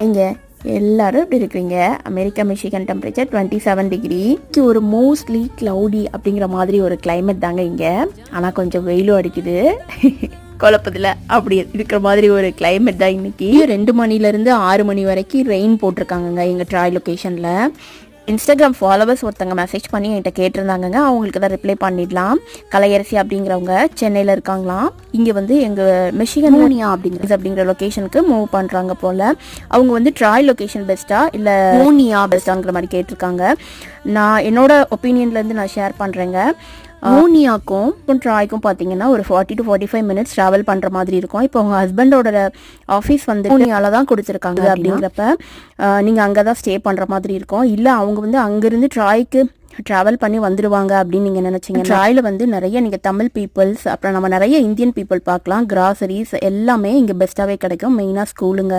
இங்கே எல்லாரும் இப்படி இருக்கிறீங்க? America Michigan temperature twenty seven degree ஒரு மோஸ்ட்லி க்ளவுடி அப்படிங்கிற மாதிரி ஒரு கிளைமேட் தாங்க இங்கே. ஆனால் கொஞ்சம் வெயிலும் அடிக்குது. குழப்பத்தில் அப்படி இருக்கிற மாதிரி ஒரு கிளைமேட் தான் இன்னைக்கு. ரெண்டு மணிலேருந்து ஆறு மணி வரைக்கும் ரெயின் போட்டிருக்காங்கங்க எங்கள் ட்ராய் லொக்கேஷனில் இன்ஸ்டாகிராம் ஃபாலோவர்ஸ் ஒருத்தங்க மெசேஜ் பண்ணி என்கிட்ட கேட்டிருந்தாங்கங்க. அவங்களுக்கு தான் ரிப்ளை பண்ணிடலாம். கலையரசி அப்படிங்கிறவங்க சென்னையில் இருக்காங்களாம். இங்கே வந்து எங்கள் மிஷிகன் மோனியா அப்படிங்கிறது அப்படிங்கிற லொக்கேஷனுக்கு மூவ் பண்ணுறாங்க போல். அவங்க வந்து ட்ராய் லொக்கேஷன் பெஸ்ட்டா இல்லை மோனியா பெஸ்ட்டாங்கிற மாதிரி கேட்டிருக்காங்க. நான் என்னோட ஒப்பீனியன்லேருந்து நான் ஷேர் பண்ணுறேங்க மோனியாக்கும் ட்ராய்க்கும் பார்த்தீங்கன்னா ஒரு forty to forty five minutes travel பண்ணுற மாதிரி இருக்கும். இப்போ உங்கள் ஹஸ்பண்டோட ஆஃபீஸ் வந்து மோனியால தான் கொடுத்துருக்காங்க அப்படிங்கிறப்ப நீங்கள் அங்கே தான் ஸ்டே பண்ணுற மாதிரி இருக்கும். இல்லை அவங்க வந்து அங்கேருந்து ட்ராய்க்கு ட்ராவல் பண்ணி வந்துடுவாங்க அப்படின்னு நீங்கள் நினச்சிங்க ட்ராயில் வந்து நிறைய நீங்கள் தமிழ் பீப்புள்ஸ் அப்புறம் நம்ம நிறைய இந்தியன் பீப்புள் பார்க்கலாம். கிராசரிஸ் எல்லாமே இங்கே பெஸ்ட்டாகவே கிடைக்கும். மெயினாக ஸ்கூலுங்க